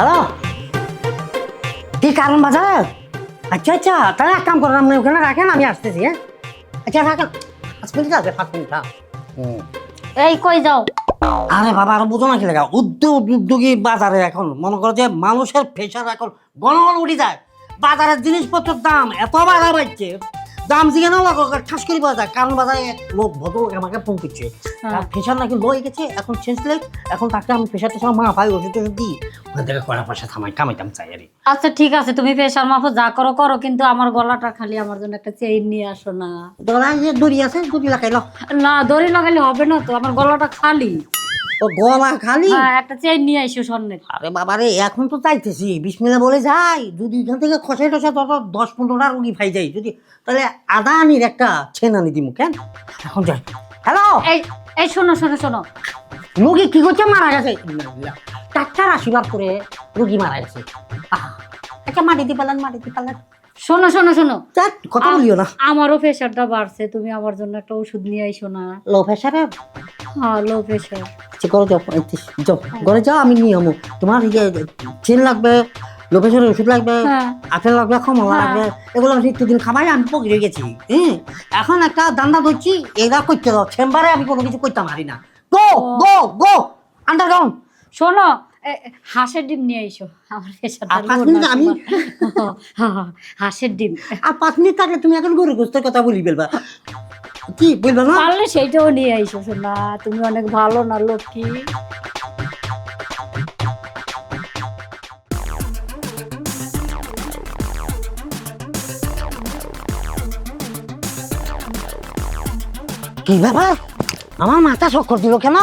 Hello? কি কারণ বাজার? আচ্ছা আচ্ছা তাহলে এক কাম করেন আপনি ওখানে রাখেন আমি আসতেছি হ্যাঁ? আচ্ছা রাখেন। পাঁচ মিনিট আছে পাঁচ মিনিট হ্যাঁ। হুম। এই কই যাও? আরে বাবা আরও বুঝো না কি লেখা। উদ্যোগ উদ্যোগী বাজারে এখন। মনে করো যে মানুষের প্রেশার এখন গণগণ উঠে যায়। বাজারের জিনিসপত্রের দাম এত বাড়া বাড়ছে। দাম জিগে না লাগো ঠাস করে পাওয়া যায় কারণ বাজারে এক লোক ভদ্রলোক আমাকে ফোন করছে হ্যাঁ। প্রেশার নাকি লো হয়ে গেছে এখন সেন্সলেস এখন তাকে আমি প্রেশার টেশার মা পাই ওষুধ টষুধ দিই ওখান থেকে কড়া পয়সা থামাই কামাইতাম চাই আর। আচ্ছা ঠিক আছে তুমি প্রেশার মাপো যা করো করো কিন্তু আমার গলাটা খালি আমার জন্য একটা চেইন নিয়ে আসো না দোলা যে দড়ি আছে দড়ি লাগাইল না দড়ি লাগালে হবে না তো আমার গলাটা খালি ও গলা খালি? হ্যাঁ একটা চেইন নিয়ে আইসো স্বর্ণের। আরে বাবা রে এখন তো চাইতেছি। বিসমিল্লা বলে যাই যদি এখান থেকে খসাই টসা তত দশ পনেরোটা রুগী ফাই যাই যদি তাহলে একটা আনি দিমু কেন? এখন যাই। হ্যালো এই এই শোনো শোনো শোনো। রুগী কি করছে? মারা গেছে। ডাক্তার আশীর্বাদ করে রুগী মারা গেছে। আচ্ছা মাটি দি পালান মাটি দি পালান। শোনো শোনো শোনো। কথা বলিও না। আমারও প্রেশারটা বাড়ছে। তুমি আমার জন্য একটা ওষুধ নিয়ে আইসো না। লো প্রেশারে হ্যাঁ লো প্রেশার আচ্ছা করে যাও যাও। ঘরে যাও আমি নিয়ে আমো। তোমার ইয়ে চেন লাগবে লো প্রেশারের ওষুধ লাগবে হ্যাঁ। আপেল লাগবে কমলা হ্যাঁ। লাগবে এগুলো আমি একটু দিন খাবাই আমি গেছি। হ্যাঁ এখন একটা দান্দা ধরছি এরা করতে দাও। চেম্বারে আমি কোনো কিছু করতে পারি না। গো গো গো আন্ডারগ্রাউন্ড শোনো হাঁসের ডিম নিয়ে আমার মিনিট আমি- হাঁসের ডিম। আর পাঁচ মিনিট থাকলে তুমি এখন গরু গোস্তের কথা বলি বলবা কি বলবা না? পারলে সেইটাও নিয়ে আইসো শোনা তুমি অনেক ভালো না লক্ষ্মী। কি ব্যাপার? আমার মাথা চক্কর দিল কেন?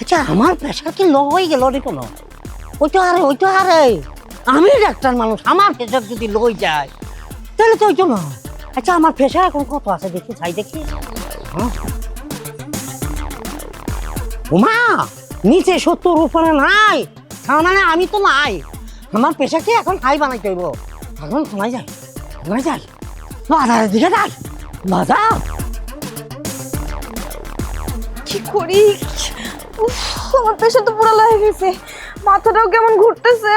আচ্ছা আমার প্রেশার কি লো হয়ে গেল রে কোনো? ওই তো আরে ওই তো আরে। আমি ডাক্তার মানুষ আমার প্রেশার যদি লো হয়ে যায় তাহলে তো ওই তো না। আচ্ছা আমার প্রেশার এখন কত আছে? দেখি চাই দেখি। হ্যাঁ? উমা, নিচে সত্তর, উপরে নাই। মানে আমি তো নাই। আমার প্রেশারকে এখন হাই বানাইতে হইব? এখন শোনাই যায় শোনাই যায় বাজারের দিকে যাই। বাজার কি করি? আমার পেশা তো পুরো লাগে গেছে। মাথাটাও কেমন ঘুরতেছে।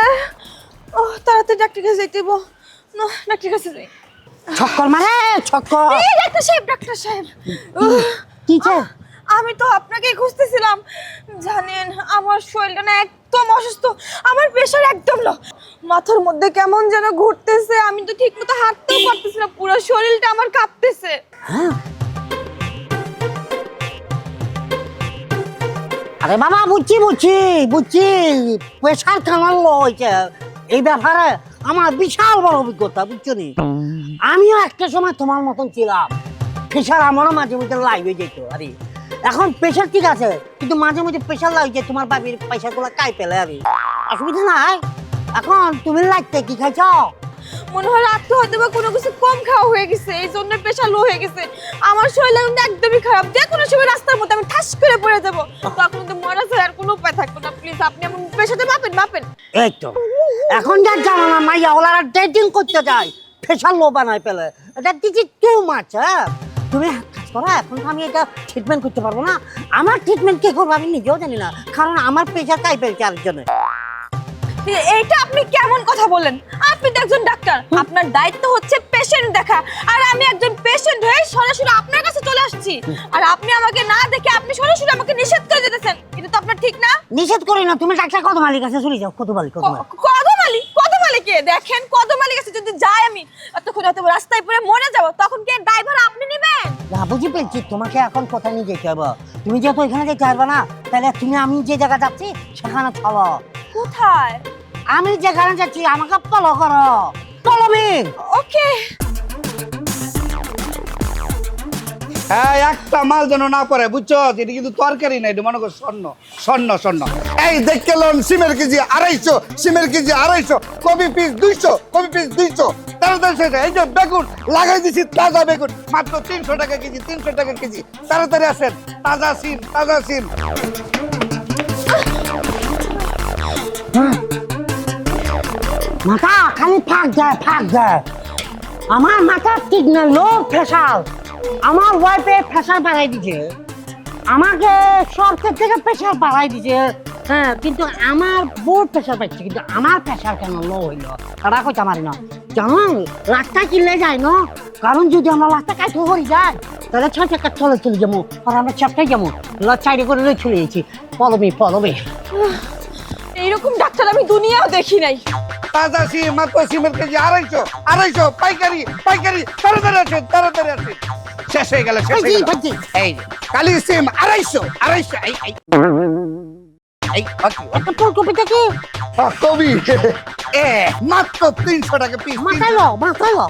ও তাড়াতাড়ি ডাক্তার কাছে যাইতে। না ডাক্তার কাছে যাই। ছক্কর মানে? ছক্কর। এই ডাক্তার সাহেব ডাক্তার সাহেব। কি যে? আমি তো আপনাকে খুঁজতেছিলাম। জানেন আমার শরীরটা না একদম অসুস্থ। আমার প্রেশার একদম লো মাথার মধ্যে কেমন যেন ঘুরতেছে। আমি তো ঠিক মতো হাঁটতেও পারতেছি না। পুরো শরীরটা আমার কাঁপতেছে। হ্যাঁ? আরে বাবা বুঝছি বুঝছি বুঝছি। প্রেশার কেমন হয়েছে? এই ব্যাপারে আমার বিশাল বড় অভিজ্ঞতা বুঝছ নি? আমিও একটা সময় তোমার মতন ছিলাম। প্রেশার আমারও মাঝে মধ্যে লাইভ হয়ে যেত আরে। এখন প্রেশার ঠিক আছে কিন্তু মাঝে মধ্যে প্রেশার লাগছে তোমার বাবির পয়সা গুলো কাই পেলে আরে। অসুবিধা নাই। এখন তুমি লাগতে কি খাইছ? মনে হয় রাত্রে হয়তো বা কোনো কিছু কম খাওয়া হয়ে গেছে এই জন্য প্রেশার লো হয়ে গেছে। আমার শরীর একদমই খারাপ। যে কোনো সময় রাস্তার মধ্যে আমি ঠাস করে পড়ে যাব। তখন তো মরা ছাড়া আর কোনো উপায় থাকবে না। প্লিজ আপনি আমার প্রেশারটা মাপেন মাপেন। এই তো এখন যা জামানা মাইয়া ওলারা ডেটিং করতে যায় ফেশাল লো বানায় পেলে এটা দিচ্ছি টু মাছ হ্যাঁ? তুমি কাজ করো এখন আমি এটা ট্রিটমেন্ট করতে পারব না। আমার ট্রিটমেন্ট কে করব আমি নিজেও জানি না কারণ আমার প্রেশার কাই পেয়েছে আরেকজনে এইটা আপনি কেমন কথা বলেন? আপনি তো একজন ডাক্তার আপনার দায়িত্ব হচ্ছে পেশেন্ট দেখা। আর আমি একজন পেশেন্ট হয়ে সরাসরি আপনার কাছে চলে আসছি। আর আপনি আমাকে না দেখে আপনি সরাসরি আমাকে নিষেধ করে দিতেছেন। ঠিক না? নিষেধ করি না তুমি ডাক্তার কত মালিক আছে চলে যাও কত মালিক কত মালিক কদমালি কদমালিকে দেখেন কদমালি কাছে যদি যাই আমি তখন হয়তো রাস্তায় পড়ে মরে যাব তখন কি ড্রাইভার আপনি নেবেন? না বুঝি পেয়েছি তোমাকে এখন কোথায় নিয়ে যেতে হবে। তুমি যেহেতু এখানে যেতে পারবে না তাহলে তুমি আমি যে জায়গা যাচ্ছি সেখানে চলো কোথায়? আমি যেখানে যাচ্ছি আমাকে ফলো করো। ফলো মি ওকে হ্যাঁ একটা মাল যেন না পড়ে, বুঝছ? এটা কিন্তু তরকারি না, এটা মনে করো স্বর্ণ। স্বর্ণ স্বর্ণ। এই দেখতে লোন, সিমের কেজি আড়াইশো, সিমের কেজি আড়াইশো কবি পিস দুইশো কবি পিস দুইশো। এই যে বেগুন, লাগাই দিছি তাজা বেগুন, মাত্র তিনশো টাকা কেজি, তিনশো টাকা কেজি। তাজা সিম তাজা সিম। মাথা ফাঁক যায় ফাঁক যায় আমার মাথা ঠিক না লো প্রেশার আমার ওয়াইফে প্রেশার বাড়াই দিছে। আমাকে সরকার থেকে প্রেশার বাড়াই দিছে। হ্যাঁ কিন্তু আমার বোর্ড প্রেশার পাইছে কিন্তু আমার প্রেশার কেন লো হইল? তারা কইতে পারি না। জানো লাখটা কিনলে যায় না? কারণ যদি আমরা লাখটা কাছে হয়ে যায় তাহলে ছয় টাকা চলে চলে যাব আর আমরা চাপটাই যাব। চাইরে করে লই চলে গেছি। পলমে পলমে এইরকম ডাক্তার আমি দুনিয়াও দেখি নাই। তাজা সিম মাত্র সিমের কেজি? আড়াইশো আড়াইশো পাইকারি পাইকারি তাড়াতাড়ি আছে তাড়াতাড়ি আছে শেষ হয়ে গেল শেষ হয়ে গেল। এই কালি সিম আড়াইশো আড়াইশো এই এই। এই বাকি, ফুলকপিটা কি? কবি এ মাত্র তিনশো টাকা পিস মাথায় লো মাথায় লো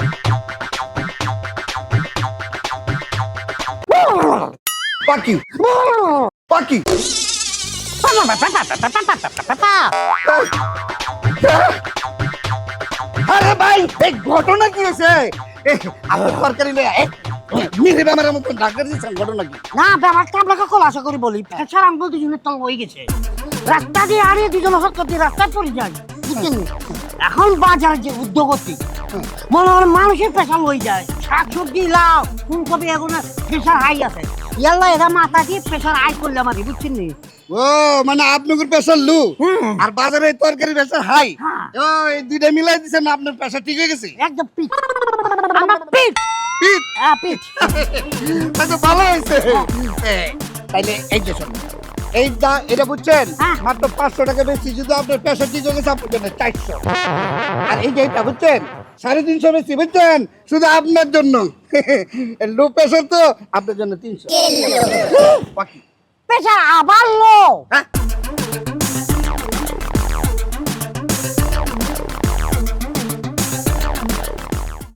বাকি বাকি। আরে ভাই এই ঘটনা কি হয়েছে? এই, আমার সরকারি মেরে আমার মতো ডাক্তার দিচ্ছেন ঘটনা কি? না ব্যাপারটা আপনাকে খোলাসা করে বলি। প্রেশার আঙ্গুল দুজনের তল হয়ে গেছে। রাস্তা দিয়ে আরে দুজন হরকত দিয়ে রাস্তায় পড়ে যায়। বুঝছেন এখন বাজারে যে উদ্যোগতি মনে হয় মানুষের প্রেশার হয়ে যায়। শাক সবজি লাও ফুলকপি এগুলো প্রেশার হাই আছে। ইয়াল্লা এরা মাথা দিয়ে প্রেশার হাই করলে আমাদের বুঝছেন নি? ও মানে আপনাদের পেশার লু? হ্যাঁ। আর বাজারে তরকারি পেশার হাই? হ্যাঁ। ও এই দুইটা মিলাই দিছেন আপনার পেশা ঠিক হয়ে গেছে? একদম পিঠ। আমার পিঠ হ্যাঁ পিঠ আচ্ছা ভালো হয়েছে। তাইলে এই যে শোন এই দা এটা বুঝছেন? হ্যাঁ। মাত্র পাঁচশো টাকা বেশি যদি আপনার পেশা ঠিক হয়ে গেছে আপনার জন্য চারশো। আর এই যে এটা বুঝছেন? সাড়ে তিনশো বেশি বুঝছেন? শুধু আপনার জন্য। লো প্রেশার তো আপনার জন্য তিনশো। প্রেশার আবার লো হ্যাঁ।